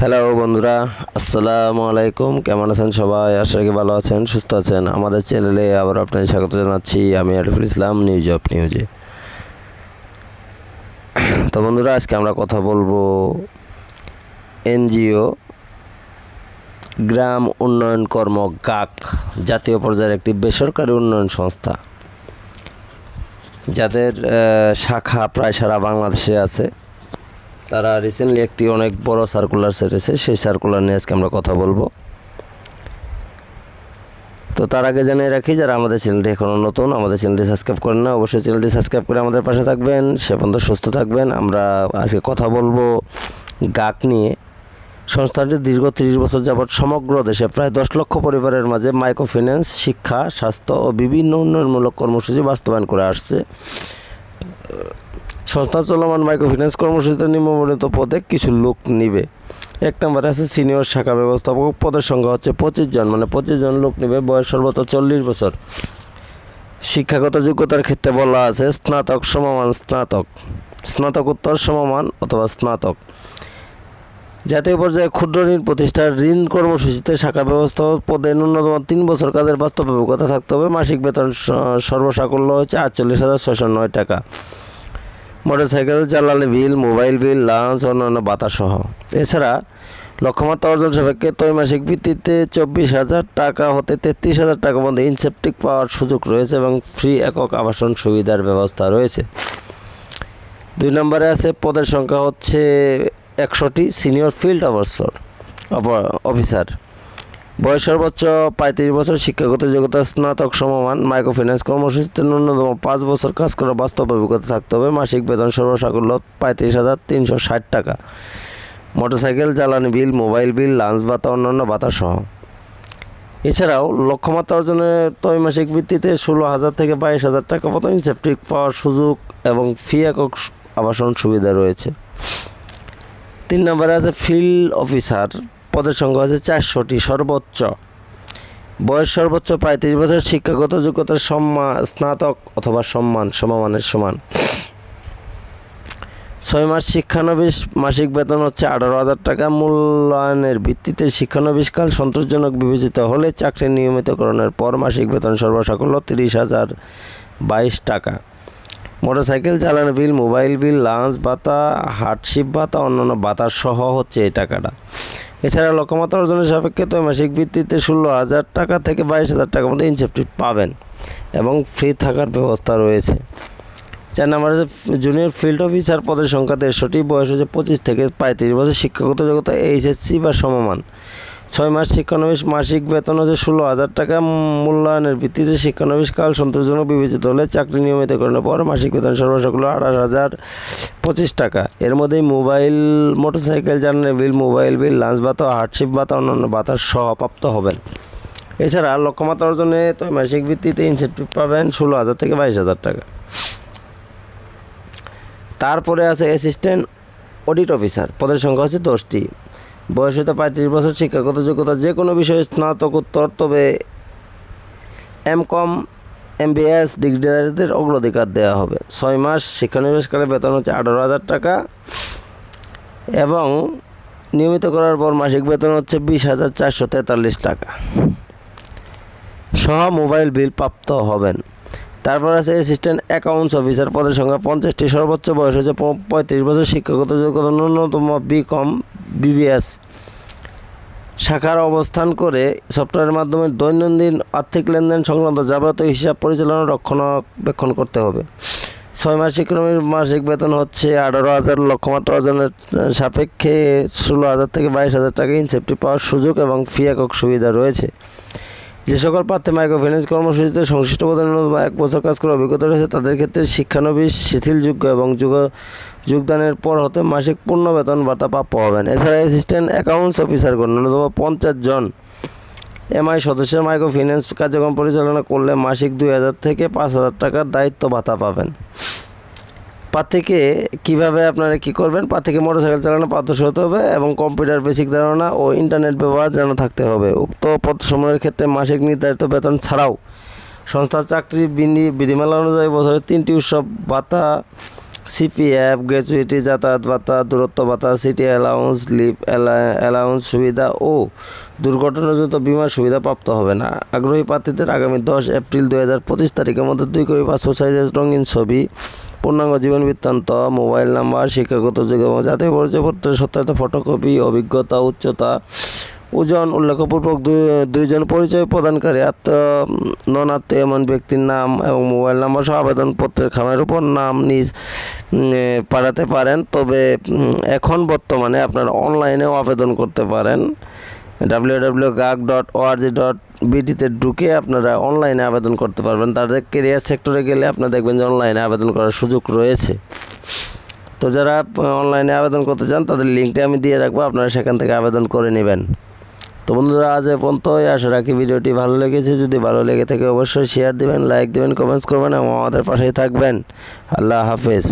Hello বন্ধুরা। আসসালামু আলাইকুম। কেমন আছেন সবাই? আশা করি ভালো আছেন, সুস্থ আছেন। আমাদের চ্যানেলে আবার আপনাদের স্বাগত জানাচ্ছি। আমি আরিফুল ইসলাম নিউজ অফ নিউজে তো বন্ধুরা, আজকে আমরা কথা বলব এনজিও, গ্রাম উন্নয়ন কর্ম, গাক, জাতীয় পর্যায়ের একটি বেসরকারি উন্নয়ন সংস্থা। যাদের শাখা প্রায় সারা বাংলাদেশে আছে। তারা রিসেন্টলি একটি অনেক বড় সার্কুলার ছেড়েছে সেই সার্কুলার নিয়ে আজকে আমরা কথা বলব। তো তার আগে জানিয়ে রাখি, যারা আমাদের চ্যানেলটি এখনও নতুন, আমাদের চ্যানেলটি সাবস্ক্রাইব করেন না, অবশ্যই চ্যানেলটি সাবস্ক্রাইব করে আমাদের পাশে থাকবেন। সে পর্যন্ত সুস্থ থাকবেন। আমরা আজকে কথা বলব গাক নিয়ে। সংস্থাটি দীর্ঘ তিরিশ বছর যাবৎ সমগ্র দেশে প্রায় দশ লক্ষ পরিবারের মাঝে মাইক্রো ফিন্যান্স শিক্ষা, স্বাস্থ্য ও বিভিন্ন উন্নয়নমূলক কর্মসূচি বাস্তবায়ন করে আসছে। সংস্থা চলমান মাইক্রো ফিন্যান্স কর্মসূচিতে নিম্নবর্ণিত পদে কিছু লোক নিবে। এক নম্বরে আছে সিনিয়র শাখা ব্যবস্থাপক পদের সংখ্যা হচ্ছে পঁচিশ জন মানে পঁচিশ জন লোক নিবে, বয়স সর্বোচ্চ চল্লিশ বছর। শিক্ষাগত যোগ্যতার ক্ষেত্রে বলা আছে স্নাতক সমমান স্নাতক। স্নাতকোত্তর সমমান অথবা স্নাতক। জাতীয় পর্যায়ে ক্ষুদ্র ঋণ প্রতিষ্ঠার ঋণ কর্মসূচিতে শাখা ব্যবস্থা পদে ন্যূনতম তিন বছর কাজের বাস্তব অভিজ্ঞতা থাকতে হবে। মাসিক বেতন সর্বসাকুল্য হচ্ছে আটচল্লিশ হাজার ছশো নয় টাকা। মোটরসাইকেল, জ্বালানি বিল, মোবাইল বিল, লাঞ্চ, অন্যান্য ভাতা সহ এছাড়া লক্ষ্যমাত্রা অর্জন সাপেক্ষে ত্রৈমাসিক ভিত্তিতে চব্বিশ হাজার টাকা হতে তেত্রিশ হাজার টাকা মধ্যে ইনসেপটিক পাওয়ার সুযোগ রয়েছে এবং ফ্রি একক আবাসন সুবিধার ব্যবস্থা রয়েছে। দুই নম্বরে আছে, পদের সংখ্যা হচ্ছে একশোটি সিনিয়র ফিল্ড অফিসার অফিসার। বয়স সর্বোচ্চ পঁয়ত্রিশ বছর, শিক্ষাগত যোগ্যতা স্নাতক সমমান মাইক্রো ফিন্যান্স কর্মসূচিতে ন্যূনতম পাঁচ বছর কাজ করা বাস্তব অভিজ্ঞতা থাকতে হবে। মাসিক বেতন সর্বসাকুল্য পঁয়ত্রিশ হাজার তিনশো ষাট টাকা। মোটরসাইকেল, জ্বালানি বিল, মোবাইল বিল, লাঞ্চ ভাতা, অন্যান্য ভাতা সহ। এছাড়াও লক্ষ্যমাত্রা অর্জনের ত্রৈমাসিক ভিত্তিতে ষোলো হাজার থেকে বাইশ হাজার টাকা মতো ইনসেপটিক পাওয়ার সুযোগ এবং ফি একক আবাসন সুবিধা রয়েছে। তিন নম্বরে আছে ফিল্ড অফিসার। পদের সংখ্যা হচ্ছে চারশোটি সর্বোচ্চ। বয়স সর্বোচ্চ পঁয়ত্রিশ বছর, শিক্ষাগত যোগ্যতার সম্মান স্নাতক অথবা সম্মান, সমমানের সমান। ছয় মাস শিক্ষানবিশ, মাসিক বেতন হচ্ছে আঠারো হাজার টাকা। মূল্যায়নের ভিত্তিতে শিক্ষানবিশকাল সন্তোষজনক বিবেচিত হলে চাকরি নিয়মিতকরণের পর মাসিক বেতন সর্বসাকুল্য তিরিশ হাজার বাইশ টাকা। মোটরসাইকেল চালানো বিল, মোবাইল বিল, লাঞ্চ ভাতা হার্ডশিপ ভাতা, অন্যান্য ভাতা সহ হচ্ছে এই টাকাটা। এছাড়া লক্ষ্যমাত্রা অর্জনের সাপেক্ষে তো মাসিক ভিত্তিতে ষোলো হাজার টাকা থেকে বাইশ হাজার টাকার মধ্যে ইনসেপটিভ পাবেন এবং ফ্রি থাকার ব্যবস্থা রয়েছে। চার নম্বর হচ্ছে জুনিয়র ফিল্ড অফিসার পদের সংখ্যা দেড়শোটি, বয়স হচ্ছে পঁচিশ থেকে পঁয়ত্রিশ বছর, শিক্ষাগত যোগ্যতা এইচএসসি বা সমমান। ছয় মাস শিক্ষানবিশ মাসিক বেতন হচ্ছে ষোলো হাজার টাকা। মূল্যায়নের ভিত্তিতে শিক্ষানবিশ কাল সন্তোষজনক বিবেচিত হলে চাকরি নিয়মিত নিয়মিতকরণের পর মাসিক বেতন সর্বসকল আঠাশ হাজার পঁচিশ টাকা। এর মধ্যেই mobile, motorcycle journal bill, mobile bill, lunch ভাতা হার্ডশিপ ভাতা, অন্যান্য ভাতা সহ প্রাপ্ত হবেন। এছাড়া লক্ষ্যমাত্রা অর্জনে মাসিক ভিত্তিতে ইনসেন্টিভ পাবেন ষোলো হাজার থেকে বাইশ হাজার টাকা। তারপরে আছে অ্যাসিস্ট্যান্ট অডিট অফিসার পদের সংখ্যা হচ্ছে দশটি। বয়স হতে পঁয়ত্রিশ বছর, শিক্ষাগত যোগ্যতা যে কোনো বিষয়ে স্নাতকোত্তর, তবে এম কম, এম এমবিএস ডিগ্রিধারীদের অগ্রাধিকার দেওয়া হবে। ছয় মাস শিক্ষানিবেশকালে বেতন হচ্ছে আঠারো হাজার টাকা এবং নিয়মিত করার পর মাসিক বেতন হচ্ছে বিশ হাজার চারশো তেতাল্লিশ টাকা। সহ মোবাইল বিল প্রাপ্ত হবেন। তারপর আছে অ্যাসিস্ট্যান্ট অ্যাকাউন্টস অফিসার পদের সংখ্যা পঞ্চাশটি। সর্বোচ্চ বয়স হচ্ছে পঁয়ত্রিশ বছর। শিক্ষাগত যোগ্যতা ন্যূনতম বি কম বিবিএস শাখার অবস্থান করে সফটওয়্যারের মাধ্যমে দৈনন্দিন আর্থিক লেনদেন সংক্রান্ত যাবতীয় হিসাব পরিচালনা রক্ষণাবেক্ষণ করতে হবে। ছয় মাস ইকোনমির মাসিক বেতন হচ্ছে আঠারো হাজার। লক্ষ্যমাত্রা অর্জনের সাপেক্ষে ষোলো হাজার থেকে বাইশ হাজার টাকা ইনসেপ্টি পাওয়ার সুযোগ এবং ফি একক সুবিধা রয়েছে। যে সকল প্রার্থী মাইক্রো ফাইন্যান্স কর্মসূচিতে সংশ্লিষ্ট পদে বা এক বছর কাজ করার অভিজ্ঞতা রয়েছে, তাদের ক্ষেত্রে শিক্ষানবিশ, শিথিলযোগ্য এবং যুগ, যোগদানের পর হতে মাসিক পূর্ণ বেতন ভাতা প্রাপ্য হবেন। এছাড়া অ্যাসিস্ট্যান্ট অ্যাকাউন্টস অফিসারগণ ন্যূনতম পঞ্চাশ জন এমআই সদস্যের মাইক্রো ফিন্যান্স কার্যক্রম পরিচালনা করলে মাসিক দুই হাজার থেকে পাঁচ হাজার টাকার দায়িত্ব ভাতা পাবেন। প্রার্থীকে কীভাবে আপনারা কি করবেন? প্রার্থীকে মোটরসাইকেল চালানো পারদর্শী হতে হবে এবং কম্পিউটার, বেসিক ধারণা ও ইন্টারনেট ব্যবহার যেন থাকতে হবে। উক্ত পদ সময়ের ক্ষেত্রে মাসিক নির্ধারিত বেতন ছাড়াও সংস্থার চাকরি বিধি বিধিমালা অনুযায়ী বছরের তিনটি উৎসব, ভাতা সিপিএফ গ্র্যাচুইটি যাতায়াত ভাতা, দূরত্ব ভাতা সিটি অ্যালাউন্স লিভ অ্যালাউন্স সুবিধা ও দুর্ঘটনাজনিত বিমার সুবিধা প্রাপ্ত হবে না। আগ্রহী প্রার্থীদের আগামী দশ এপ্রিল দু হাজার পঁচিশ তারিখের মধ্যে দুই কপি পাসপোর্ট সাইজের রঙিন ছবি, পূর্ণাঙ্গ জীবন বৃত্তান্ত, মোবাইল নাম্বার, শিক্ষাগত যোগ্য এবং জাতীয় পরিচয়পত্রের সত্যায়িত ফটোকপি অভিজ্ঞতা, উচ্চতা, ওজন, উল্লেখপূর্বক দুই, দুইজন পরিচয় প্রদানকারী আত্ম নন আত্মীয় এমন ব্যক্তির নাম এবং মোবাইল নাম্বার সহ আবেদনপত্রের খামের উপর নাম, নিজ পাঠাতে পারেন। তবে এখন বর্তমানে আপনারা অনলাইনেও আবেদন করতে পারেন। ডাব্লিউ ডাব্লিউ গাগ ডট ওআরজি ডট বিডিতে ঢুকে আপনারা অনলাইনে আবেদন করতে পারবেন। তাদের কেরিয়ার সেক্টরে গেলে আপনারা দেখবেন যে অনলাইনে আবেদন করার সুযোগ রয়েছে। তো যারা অনলাইনে আবেদন করতে চান, তাদের লিঙ্কটা আমি দিয়ে রাখব। আপনারা সেখান থেকে আবেদন করে নেবেন। তো বন্ধুরা, আজ এ পর্যন্তই। আশা রাখি ভিডিওটি ভালো লেগেছে। যদি ভালো লেগে থাকে, অবশ্যই শেয়ার দিবেন লাইক দিবেন কমেন্টস করবেন এবং আমাদের পাশেই থাকবেন। আল্লাহ হাফেজ।